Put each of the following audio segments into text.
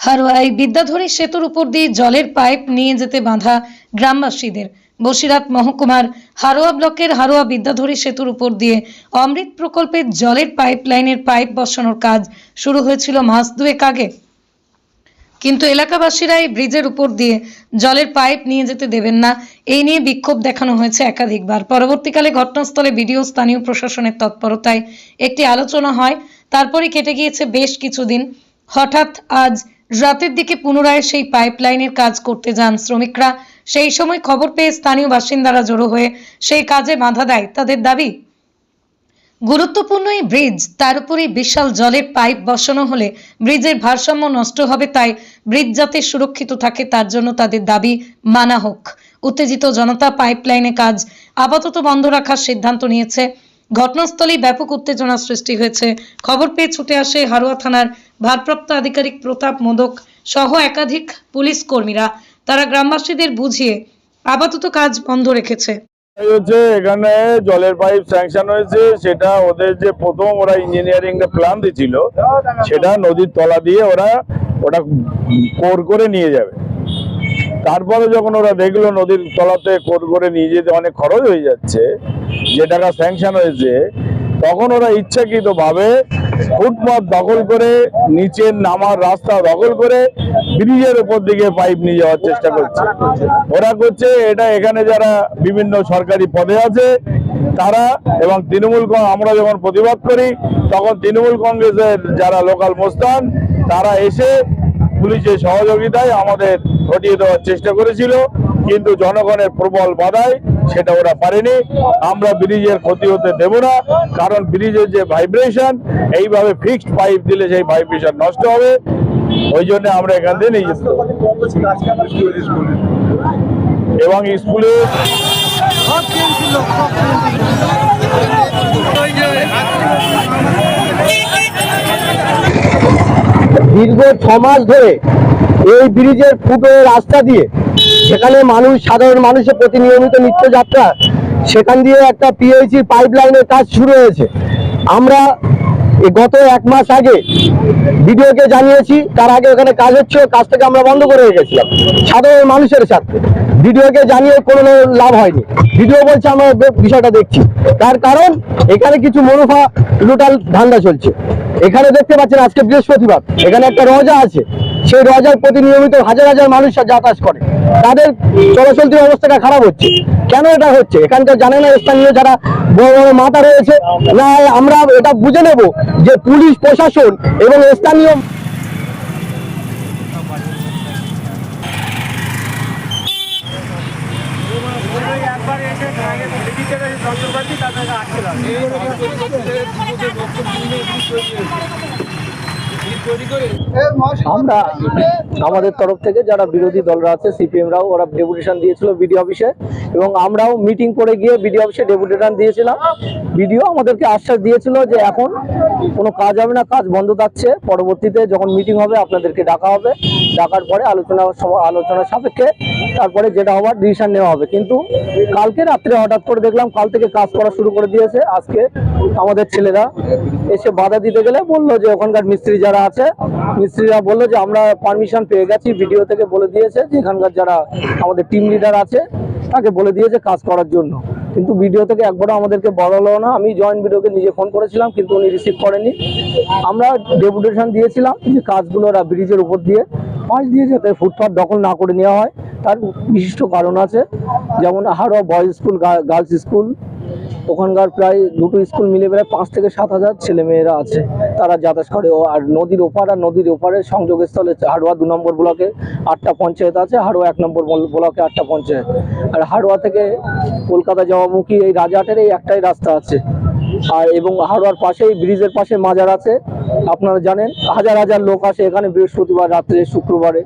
হারোয়াই বিদ্যাধরী সেতুর উপর দিয়ে জলের পাইপ নিয়ে যেতে বাঁধা গ্রামবাসীদের। বসিরহাট মহকুমার হারোয়া ব্লকের হারোয়া বিদ্যাধরী সেতুর উপর দিয়ে অমৃত প্রকল্পের জলের পাইপ লাইনের পাইপ বসানোর কাজ শুরু হয়েছিল মাস দুয়েক আগে। কিন্তু এলাকাবাসীরা এই ব্রিজের উপর দিয়ে জলের পাইপ নিয়ে যেতে দেবেন না। এই নিয়ে বিক্ষোভ দেখানো হয়েছে একাধিকবার। পরবর্তীকালে ঘটনাস্থলে বিডিও, স্থানীয় প্রশাসনের তৎপরতায় একটি আলোচনা হয়। তারপরে কেটে গিয়েছে বেশ কিছুদিন। হঠাৎ আজ রাতের দিকে পুনরায় সেই পাইপ লাইনের কাজ করতে যান শ্রমিকরা। সেই সময় খবর পেয়ে স্থানীয় বাসিন্দারা জড়ো হয়ে সেই কাজে বাধা দেয় তাদের দাবি। গুরুত্বপূর্ণ এই ব্রিজ তার উপরে বিশাল জলের পাইপ বসানো হলে ব্রিজের ভারসাম্য নষ্ট হবে তাই ব্রিজ যাতে সুরক্ষিত থাকে তার জন্য তাদের দাবি মানা হোক। উত্তেজিত জনতা পাইপলাইনে কাজ আপাতত বন্ধ রাখার সিদ্ধান্ত নিয়েছে ঘটনাস্থলেই ব্যাপক উত্তেজনা সৃষ্টি হয়েছে। খবর পেয়ে ছুটে আসে হারোয়া থানার ভারপ্রাপ্ত আধিকারিক প্রতাপ মোদক সহ একাধিক পুলিশ কর্মীরা। তারা গ্রামবাসীদের বুঝিয়ে আপাতত কাজ বন্ধ রেখেছে। এখানে জলের পাইপ স্যাংশন হয়েছে, সেটা ওদের যে প্রথম ওরা ইঞ্জিনিয়ারিং প্ল্যান দিছিল, সেটা নদীর তলা দিয়ে ওরা ওটা কোর করে নিয়ে যাবে। তারপরে যখন ওরা দেখল নদীর তলাতে কোর করে নিয়ে যেতে অনেক খরচ হয়ে যাচ্ছে, যে টাকা স্যাংশন হয়েছে, তখন ওরা ইচ্ছাকৃত ভাবে ফুটপাথ দখল করে, নিচের নামার রাস্তা দখল করে ব্রিজের উপর দিকে পাইপ নিয়ে যাওয়ার চেষ্টা করছে। ওরা করছে এটা এখানে যারা বিভিন্ন সরকারি পদে আছে, তারা এবং তৃণমূল আমরা যখন প্রতিবাদ করি, তখন তৃণমূল কংগ্রেসের যারা লোকাল মোস্তান, তারা এসে পুলিশের সহযোগিতায় আমাদের হটিয়ে দেওয়ার চেষ্টা করেছিল, কিন্তু জনগণের প্রবল বাধায় সেটা ওরা পারেনি। আমরা ব্রিজের ক্ষতি হতে দেব না, কারণ ব্রিজের যে ভাইব্রেশন এইভাবে ফিক্সড পাইপ দিলে সেই ভাইব্রেশন নষ্ট হবে। ওই জন্য আমরা এখান থেকে নিয়ে যেতে এবং স্কুলে দীর্ঘ ছ মাস ধরে এই ব্রিজের ফুটো রাস্তা দিয়ে, যেখানে মানুষ, সাধারণ মানুষের প্রতি নিয়মিত নিত্যযাত্রা, সেখান দিয়ে একটা পিএইচি পাইপ লাইনের কাজ শুরু হয়েছে। আমরা গত এক মাস আগে ভিডিওকে জানিয়েছি, তার আগে ওখানে কাজ হচ্ছে কাজটাকে আমরা বন্ধ করে রেখেছিলাম। সাধারণ মানুষের সাথে ভিডিওকে জানিয়ে কোনো লাভ হয়নি। ভিডিও বলছে, আমরা বিষয়টা দেখছি। তার কারণ, এখানে কিছু মুনাফা লুটাল ধান্দা চলছে। এখানে দেখতে পাচ্ছেন, আজকে বৃহস্পতিবার। এখানে একটা রজা আছে। সেই রজার প্রতি নিয়মিত হাজার হাজার মানুষ যাতায়াত করে। তাদের চলাচলতির অবস্থাটা খারাপ হচ্ছে। কেন এটা হচ্ছে? এখানকার জানে না স্থানীয় যারা বড় বড় মাথা রয়েছে, না আমরা এটা বুঝে নেব যে পুলিশ, প্রশাসন এবং স্থানীয় আমরা আমাদের তরফ থেকে যারা বিরোধী দলরা আছে সিপিএমরাও ওরা ডেপুটেশন দিয়েছিল বিডি অফিসে। এবং আমরাও মিটিং করে গিয়ে বিডিও অফিসে ডেপুটেশন দিয়েছিলাম। বিডিও আমাদেরকে আশ্বাস দিয়েছিল যে এখন কোনো কাজ হবে না, কাজ বন্ধ থাকছে। পরবর্তীতে যখন মিটিং হবে, আপনাদেরকে ডাকা হবে। ডাকার পরে আলোচনা আলোচনা সাপেক্ষে তারপরে যেটা হওয়ার ডিসিশন নেওয়া হবে। কিন্তু কালকে রাত্রে হঠাৎ করে দেখলাম, কাল থেকে কাজ করা শুরু করে দিয়েছে। আজকে আমাদের ছেলেরা এসে বাধা দিতে গেলে বলল যে ওখানকার মিস্ত্রি যারা আছে, মিস্ত্রিরা বলল যে আমরা পারমিশন পেয়ে গেছি। ভিডিও থেকে বলে দিয়েছে যে এখানকার যারা আমাদের টিম লিডার আছে তাকে বলে দিয়েছে কাজ করার জন্য। কিন্তু ভিডিও থেকে একবারও আমাদেরকে বলালো না। আমি জয়েন্ট ভিডিওকে নিজে ফোন করেছিলাম, কিন্তু উনি রিসিভ করেনি আমরা ডেপুটেশন দিয়েছিলাম যে কাজগুলো ওরা ব্রিজের উপর দিয়ে পাঁচ দিয়ে যাতে ফুটপাথ দখল না করে নেওয়া হয়। তার বিশিষ্ট কারণ আছে, যেমন আরও বয়েজ স্কুল গার্লস স্কুল ওখানকার প্রায় দুটো স্কুল মিলে প্রায় পাঁচ থেকে সাত হাজার ছেলে মেয়েরা আছে। তারা যাতায়াত করে আর নদীর ওপার আর নদীর ওপারে সংযোগস্থলে হাড়োয়া দু নম্বর ব্লকে আটটা পঞ্চায়েত আছে, হাড়োয়া এক নম্বর ব্লকে আটটা পঞ্চায়েত। আর হাড়োয়া থেকে কলকাতা যাওয়ামুখী এই রাজাহাটের এই একটাই রাস্তা আছে। আর এবং হাড়োয়ার পাশেই ব্রিজের পাশে মাজার আছে। আপনারা জানেন, হাজার হাজার লোক আসে এখানে বৃহস্পতিবার, রাত্রে, শুক্রবারে।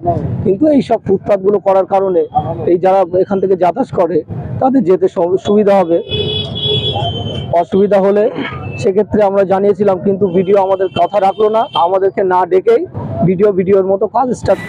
কিন্তু এই সব ফুটপাথগুলো করার কারণে এই যারা এখান থেকে যাতায়াত করে, তাদের যেতে সুবিধা হবে। অসুবিধা হলে সেক্ষেত্রে আমরা জানিয়েছিলাম, কিন্তু ভিডিও আমাদের কথা রাখল না। আমাদেরকে না ডেকেই ভিডিও ভিডিওর মতো কাজ স্টার্ট